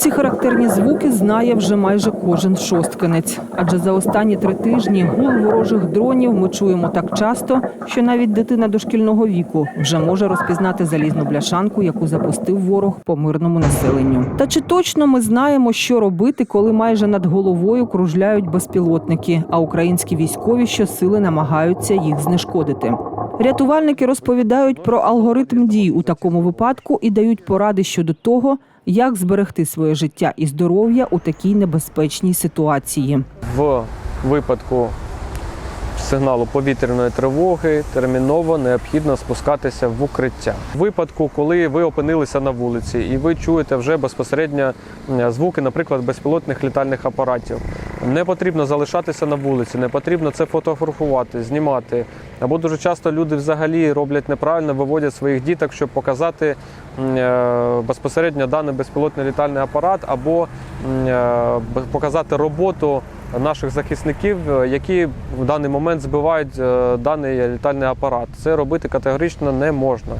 Ці характерні звуки знає вже майже кожен шосткинець. Адже за останні три тижні гул ворожих дронів ми чуємо так часто, що навіть дитина дошкільного віку вже може розпізнати залізну бляшанку, яку запустив ворог по мирному населенню. Та чи точно ми знаємо, що робити, коли майже над головою кружляють безпілотники, а українські військові щосили намагаються їх знешкодити? Рятувальники розповідають про алгоритм дій у такому випадку і дають поради щодо того, як зберегти своє життя і здоров'я у такій небезпечній ситуації. В випадку сигналу повітряної тривоги терміново необхідно спускатися в укриття. В випадку, коли ви опинилися на вулиці і ви чуєте вже безпосередньо звуки, наприклад, безпілотних літальних апаратів, не потрібно залишатися на вулиці, не потрібно це фотографувати, знімати. Або дуже часто люди взагалі роблять неправильно, виводять своїх діток, щоб показати е, безпосередньо даний безпілотний літальний апарат, або е, показати роботу наших захисників, е, які в даний момент збивають е, даний літальний апарат. Це робити категорично не можна.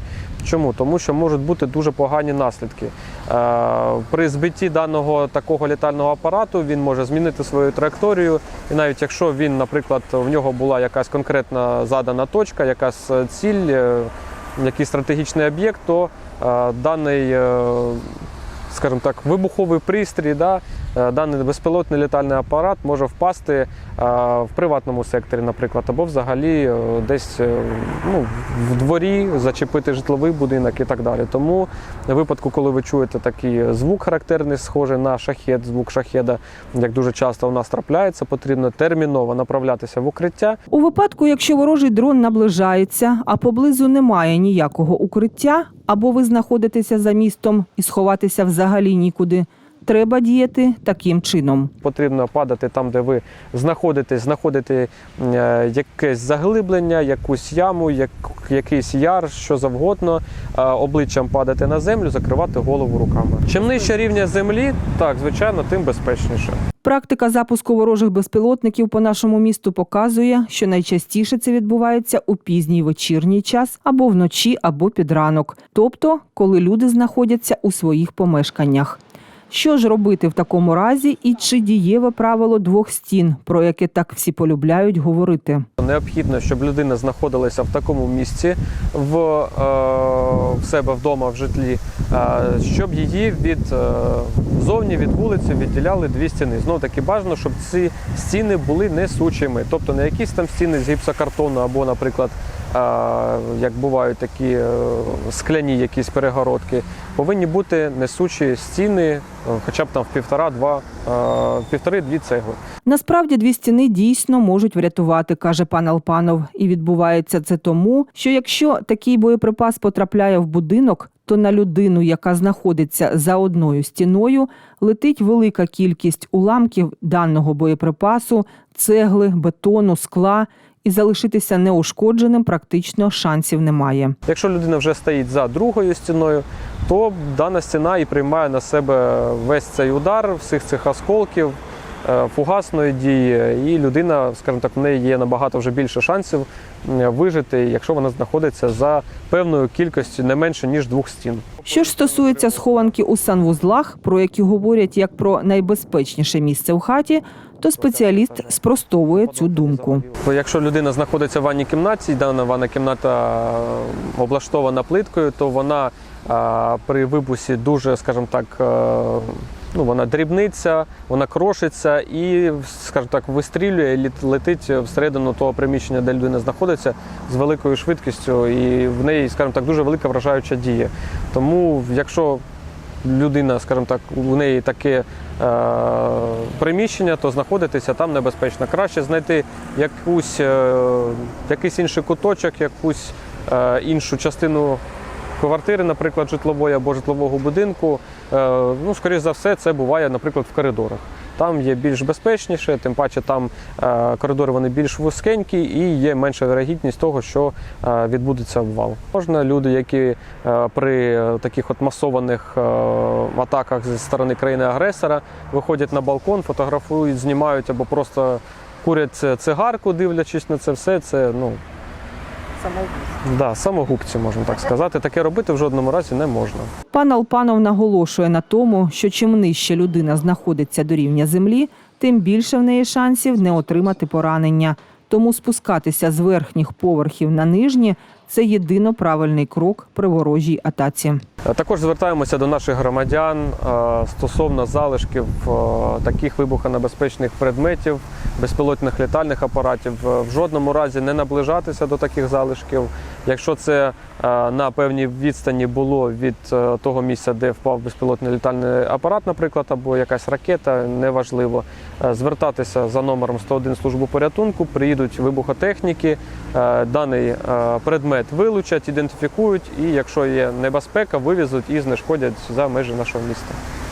Чому? Тому що можуть бути дуже погані наслідки. Е, При збитті даного такого літального апарату він може змінити свою траєкторію, і навіть якщо він, наприклад, в нього була якась конкретна задана точка, якась ціль, якийсь стратегічний об'єкт, то даний, скажімо так, вибуховий пристрій, да, е, даний безпілотний літальний апарат може впасти е, в приватному секторі, наприклад, або взагалі е, десь ну, в дворі зачепити житловий будинок і так далі. Тому в випадку, коли ви чуєте такий звук характерний, схожий на шахет, звук шахеда, як дуже часто у нас трапляється, потрібно терміново направлятися в укриття. У випадку, якщо ворожий дрон наближається, а поблизу немає ніякого укриття, або ви знаходитеся за містом і сховатися взагалі нікуди, треба діяти таким чином. Потрібно падати там, де ви знаходитесь, знаходити е, якесь заглиблення, якусь яму, як, якийсь яр, що завгодно, е, обличчям падати на землю, закривати голову руками. Чим нижче рівня землі, так звичайно, тим безпечніше. Практика запуску ворожих безпілотників по нашому місту показує, що найчастіше це відбувається у пізній вечірній час або вночі, або під ранок, тобто коли люди знаходяться у своїх помешканнях. Що ж робити в такому разі, і чи дієве правило двох стін, про яке так всі полюбляють говорити? Необхідно, щоб людина знаходилася в такому місці в, е, в себе вдома в житлі, е, щоб її від е, зовні від вулиці відділяли дві стіни. Знов таки бажано, щоб ці стіни були несучими, тобто не якісь там стіни з гіпсокартону або, наприклад, е, як бувають такі е, скляні якісь перегородки, повинні бути несучі стіни, е, хоча б там в півтора-два, е, півтори-дві цегли. Насправді дві стіни дійсно можуть врятувати, каже пан Алпанов. І відбувається це тому, що якщо такий боєприпас потрапляє в будинок, то на людину, яка знаходиться за одною стіною, летить велика кількість уламків даного боєприпасу, цегли, бетону, скла, і залишитися неушкодженим практично шансів немає. Якщо людина вже стоїть за другою стіною, то дана стіна і приймає на себе весь цей удар, всіх цих осколків, е, фугасної дії, і людина, скажімо так, в неї є набагато вже більше шансів вижити, якщо вона знаходиться за певною кількістю не менше ніж двох стін. Що ж стосується схованки у санвузлах, про які говорять як про найбезпечніше місце у хаті, то спеціаліст спростовує цю думку. Якщо людина знаходиться в ванній кімнаті, дана ванна кімната е, облаштована плиткою, то вона при вибусі дуже, скажімо так, е, ну, вона дрібниться, вона крошиться і, скажімо так, вистрілює, летить всередину того приміщення, де людина знаходиться з великою швидкістю, і в неї, скажімо так, дуже велика вражаюча дія. Тому, якщо людина, скажімо так, у неї таке е, приміщення, то знаходитися там небезпечно. Краще знайти якусь, е, якийсь інший куточок, якусь іншу частину квартири, наприклад, житлової або житлового будинку. Е, ну, скоріш за все, це буває, наприклад, в коридорах. Там є більш безпечніше, тим паче там е, коридори вони більш вузькенькі і є менша вірогідність того, що е, відбудеться обвал. Можна люди, які при таких от масованих атаках зі сторони країни-агресора виходять на балкон, фотографують, знімають або просто курять цигарку, дивлячись на це все. Це ну Да, самогубці, можна так сказати. Таке робити в жодному разі не можна. Пан Алпанов наголошує на тому, що чим нижче людина знаходиться до рівня землі, тим більше в неї шансів не отримати поранення. Тому спускатися з верхніх поверхів на нижні це єдино правильний крок при ворожій атаці. Е, Також звертаємося до наших громадян е, стосовно залишків е, таких вибухонебезпечних предметів, безпілотних літальних апаратів. В жодному разі не наближатися до таких залишків. Якщо це е, на певній відстані було від е, того місця, де впав безпілотний літальний апарат, наприклад, або якась ракета, неважливо, е, звертатися за номером 101 службу порятунку, приїдуть вибухотехніки, даний предмет вилучать, ідентифікують, і якщо є небезпека, вивезуть і знешкодять за межі нашого міста.